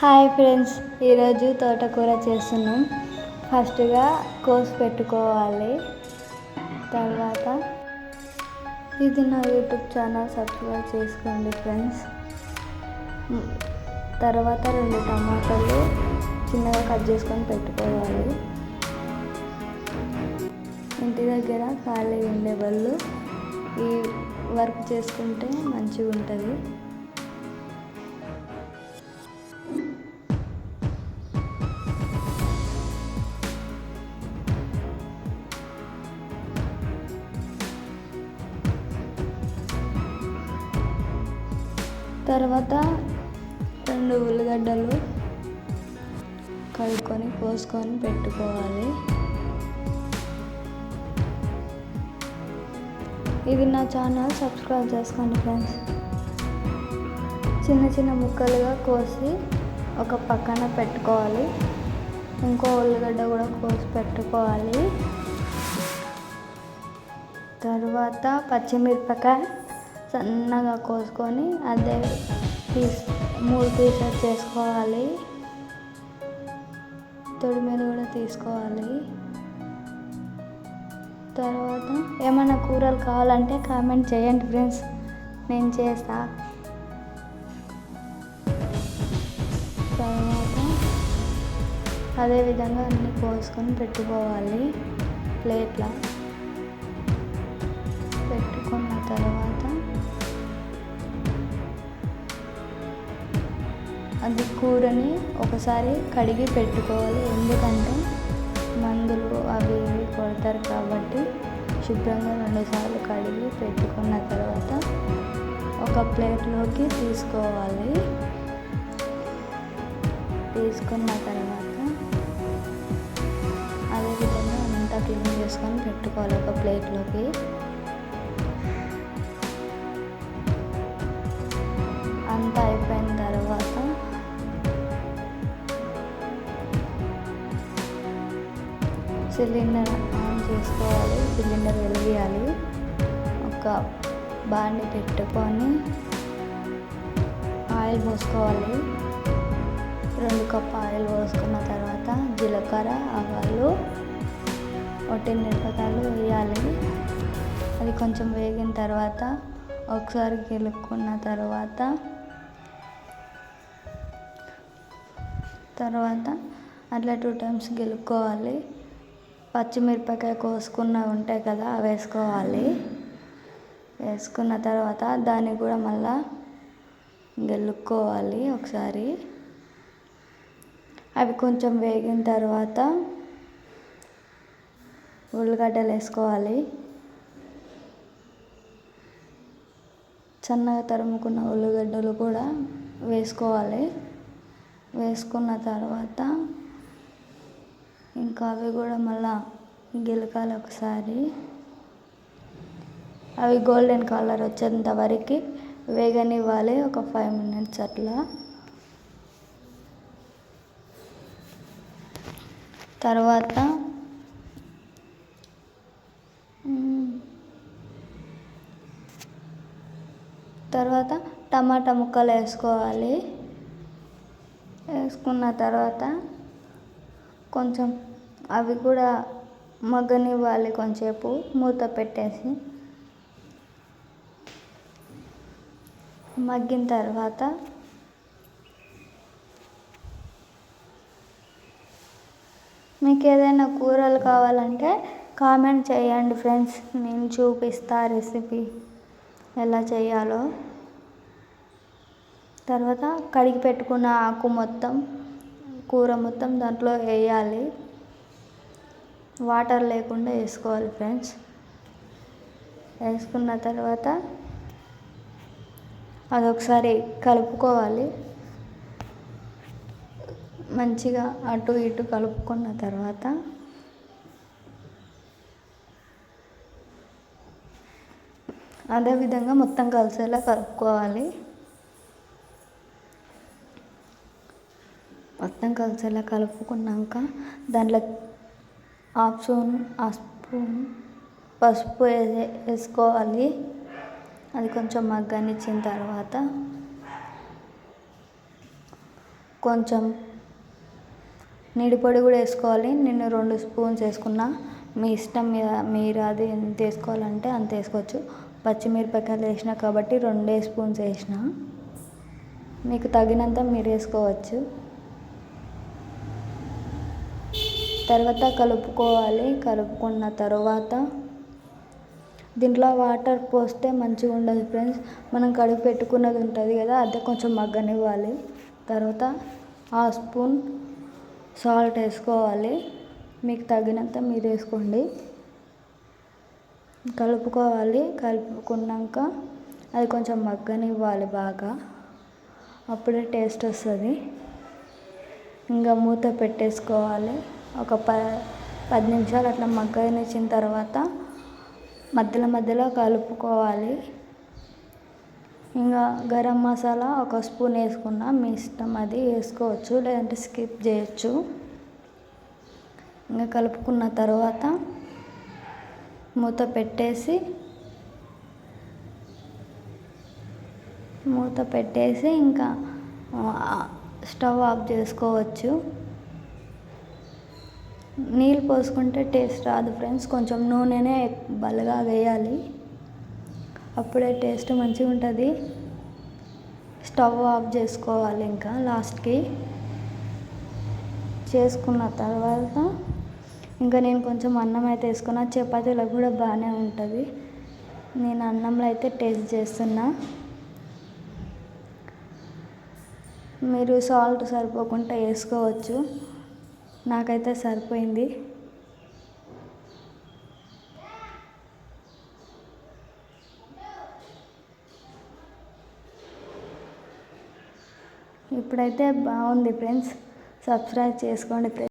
Hi friends ఈరోజు తోటకూర చేస్తున్నాం. ఫస్ట్గా కోసి పెట్టుకోవాలి. తర్వాత ఇది నా యూట్యూబ్ ఛానల్ సబ్స్క్రైబ్ చేసుకోండి ఫ్రెండ్స్. తర్వాత రెండు టమాటాలు చిన్నగా కట్ చేసుకొని పెట్టుకోవాలి. ఇంటి దగ్గర ఖాళీ ఉండే వాళ్ళు ఈ వర్క్ చేసుకుంటే మంచిగా ఉంటుంది తర్వాత రెండు ఉల్లిగడ్డలు కడుక్కొని కోసుకొని పెట్టుకోవాలి. ఇది నా ఛానల్ సబ్స్క్రైబ్ చేసుకోండి ఫ్రెండ్స్. చిన్న చిన్న ముక్కలుగా కోసి ఒక పక్కన పెట్టుకోవాలి. ఇంకో ఉల్లిగడ్డ కూడా కోసి పెట్టుకోవాలి. తర్వాత పచ్చిమిరపకాయ సన్నగా కోసుకొని అదే పీస్ మూడు పీసెస్ చేసుకోవాలి. తొడి మీద కూడా తీసుకోవాలి. తర్వాత ఏమైనా కూరలు కావాలంటే కామెంట్ చేయండి ఫ్రెండ్స్. నేను చేస్తా. తర్వాత అదేవిధంగా అన్నీ కోసుకొని పెట్టుకోవాలి ప్లేట్లో. పెట్టుకున్న తర్వాత అది కూరని ఒకసారి కడిగి పెట్టుకోవాలి. ఎందుకంటే మందులు అవి ఇవి కొడతారు కాబట్టి శుభ్రంగా రెండుసార్లు కడిగి పెట్టుకున్న తర్వాత ఒక ప్లేట్లోకి తీసుకోవాలి. తీసుకున్న తర్వాత అదేవిధంగా అంతా క్లీన్ చేసుకొని పెట్టుకోవాలి ఒక ప్లేట్లోకి. సిలిండర్ ఆన్ చేసుకోవాలి సిలిండర్ వెలిగియాలి ఒక బాండి పెట్టుకొని ఆయిల్ పోసుకోవాలి. రెండు కప్ ఆయిల్ పోసుకున్న తర్వాత జీలకర్ర ఆవాలు ఒకటి మిరపకాయలు వేయాలి. అది కొంచెం వేగిన తర్వాత ఒకసారి గెలుక్కున్న తర్వాత తర్వాత అట్లా టూ టైమ్స్ గెలుక్కోవాలి. పచ్చిమిరపకాయ కోసుకున్న ఉంటాయి కదా అవి వేసుకోవాలి. వేసుకున్న తర్వాత దాన్ని కూడా మళ్ళా గెలుక్కోవాలి ఒకసారి. అవి కొంచెం వేగిన తర్వాత ఉల్లిగడ్డలు వేసుకోవాలి. సన్నగా తరుముకున్న ఉల్లిగడ్డలు కూడా వేసుకోవాలి. వేసుకున్న తర్వాత ఇంకా అవి కూడా మళ్ళా గిలకాలి ఒకసారి. అవి గోల్డెన్ కలర్ వచ్చేంత వరకు వేగనివ్వాలి ఒక ఫైవ్ మినిట్స్ అట్లా. తర్వాత తర్వాత టమాటా ముక్కలు వేసుకోవాలి. వేసుకున్న తర్వాత కొంచెం అవి కూడా మగ్గనివ్వాలి కొంచెంసేపు మూత పెట్టేసి. మగ్గిన తర్వాత మీకు ఏదైనా కూరలు కావాలంటే కామెంట్ చేయండి ఫ్రెండ్స్ నేను చూపిస్తా రెసిపీ ఎలా చేయాలో. తర్వాత కడిగి పెట్టుకున్న ఆకు మొత్తం కూర మొత్తం దాంట్లో వేయాలి. వాటర్ లేకుండా వేసుకోవాలి ఫ్రెండ్స్. వేసుకున్న తర్వాత అదొకసారి కలుపుకోవాలి. మంచిగా అటు ఇటు కలుపుకున్న తర్వాత అదేవిధంగా మొత్తం కలిసేలా కలుపుకోవాలి. మొత్తం కలిసేలా కలుపుకున్నాక దాంట్లో హాఫ్ స్పూన్ హాఫ్ స్పూన్ పసుపు వేసుకోవాలి. అది కొంచెం మగ్గనిచ్చిన తర్వాత కొంచెం పొడి కూడా వేసుకోవాలి. నేను రెండు స్పూన్స్ వేసుకున్నా. మీ ఇష్టం మీద మీరు అది ఎంత వేసుకోవాలంటే అంత వేసుకోవచ్చు. పచ్చిమిరపకాయలు వేసిన కాబట్టి రెండే స్పూన్స్ వేసిన. మీకు తగినంత మీరు వేసుకోవచ్చు. తర్వాత కలుపుకోవాలి. కలుపుకున్న తర్వాత దీంట్లో వాటర్ పోస్తే మంచిగా ఉండదు ఫ్రెండ్స్. మనం కడుపు పెట్టుకున్నది ఉంటుంది కదా అది కొంచెం మగ్గనివ్వాలి. తర్వాత ఆ స్పూన్ సాల్ట్ వేసుకోవాలి. మీకు తగినంత మీరు వేసుకోండి. కలుపుకోవాలి. కలుపుకున్నాక అది కొంచెం మగ్గనివ్వాలి బాగా. అప్పుడే టేస్ట్ వస్తుంది. ఇంకా మూత పెట్టేసుకోవాలి. ఒక ప పది నిమిషాలు అట్లా మగ్గనిచ్చిన తర్వాత మధ్యలో మధ్యలో కలుపుకోవాలి. ఇంకా గరం మసాలా ఒక స్పూన్ వేసుకున్నా మీ ఇష్టం అది వేసుకోవచ్చు లేదంటే స్కిప్ చేయొచ్చు. ఇంకా కలుపుకున్న తర్వాత మూత పెట్టేసి మూత పెట్టేసి ఇంకా స్టవ్ ఆఫ్ చేసుకోవచ్చు. నీళ్ళు పోసుకుంటే టేస్ట్ రాదు ఫ్రెండ్స్. కొంచెం నూనెనే బలగా వేయాలి. అప్పుడే టేస్ట్ మంచిగా ఉంటుంది. స్టవ్ ఆఫ్ చేసుకోవాలి ఇంకా లాస్ట్కి. చేసుకున్న తర్వాత ఇంకా నేను కొంచెం అన్నం అయితే వేసుకున్నా. చపాతీలో కూడా బాగానే ఉంటుంది. నేను అన్నంలో అయితే టేస్ట్ చేస్తున్నా. మీరు సాల్ట్ సరిపోకుండా వేసుకోవచ్చు. నాకైతే సరిపోయింది. ఇప్పుడైతే బాగుంది ఫ్రెండ్స్. సబ్స్క్రైబ్ చేసుకోండి ఫ్రెండ్స్.